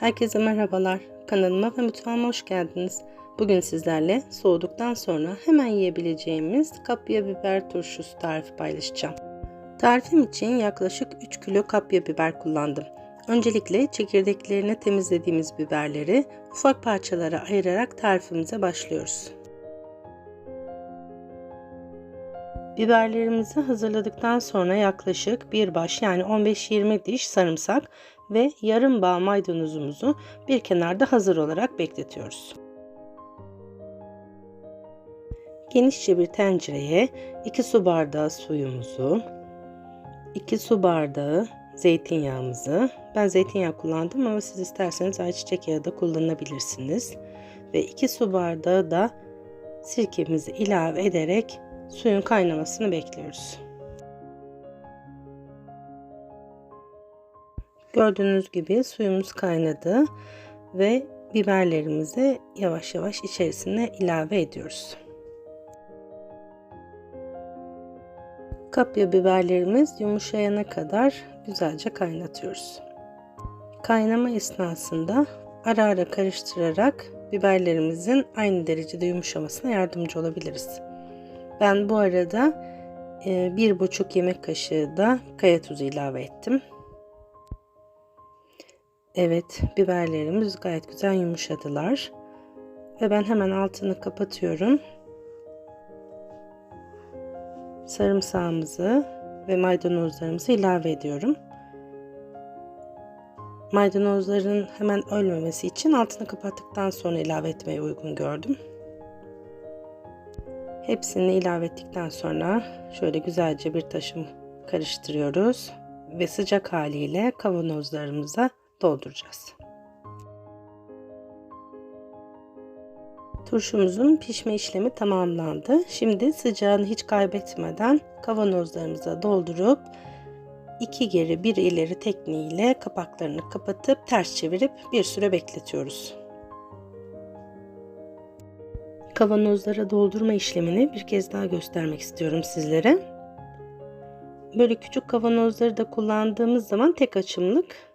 Herkese merhabalar. Kanalıma ve mutfağıma hoş geldiniz. Bugün sizlerle soğuduktan sonra hemen yiyebileceğimiz kapya biber turşusu tarifi paylaşacağım. Tarifim için yaklaşık 3 kilo kapya biber kullandım. Öncelikle çekirdeklerini temizlediğimiz biberleri ufak parçalara ayırarak tarifimize başlıyoruz. Biberlerimizi hazırladıktan sonra yaklaşık bir baş yani 15-20 diş sarımsak ve yarım bağ maydanozumuzu bir kenarda hazır olarak bekletiyoruz. Genişçe bir tencereye 2 su bardağı suyumuzu, 2 su bardağı zeytinyağımızı, ben zeytinyağı kullandım ama siz isterseniz ayçiçek yağı da kullanabilirsiniz. Ve 2 su bardağı da sirkemizi ilave ederek suyun kaynamasını bekliyoruz. Gördüğünüz gibi suyumuz kaynadı ve biberlerimizi yavaş yavaş içerisine ilave ediyoruz. Kapya biberlerimiz yumuşayana kadar güzelce kaynatıyoruz. Kaynama esnasında ara ara karıştırarak biberlerimizin aynı derecede yumuşamasına yardımcı olabiliriz. Ben bu arada bir buçuk yemek kaşığı da kaya tuzu ilave ettim. Evet biberlerimiz gayet güzel yumuşadılar. Ve ben hemen altını kapatıyorum. Sarımsağımızı ve maydanozlarımızı ilave ediyorum. Maydanozların hemen ölmemesi için altını kapattıktan sonra ilave etmeyi uygun gördüm. Hepsini ilave ettikten sonra şöyle güzelce bir taşım karıştırıyoruz ve sıcak haliyle kavanozlarımıza dolduracağız. Turşumuzun pişme işlemi tamamlandı. Şimdi sıcağını hiç kaybetmeden kavanozlarımıza doldurup iki geri bir ileri tekniğiyle kapaklarını kapatıp ters çevirip bir süre bekletiyoruz. Kavanozlara doldurma işlemini bir kez daha göstermek istiyorum sizlere. Böyle küçük kavanozları da kullandığımız zaman tek açımlık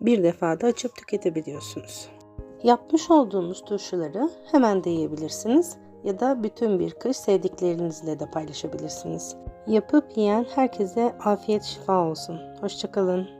bir defada açıp tüketebiliyorsunuz. Yapmış olduğumuz turşuları hemen de yiyebilirsiniz ya da bütün bir kış sevdiklerinizle de paylaşabilirsiniz. Yapıp yiyen herkese afiyet şifa olsun. Hoşçakalın.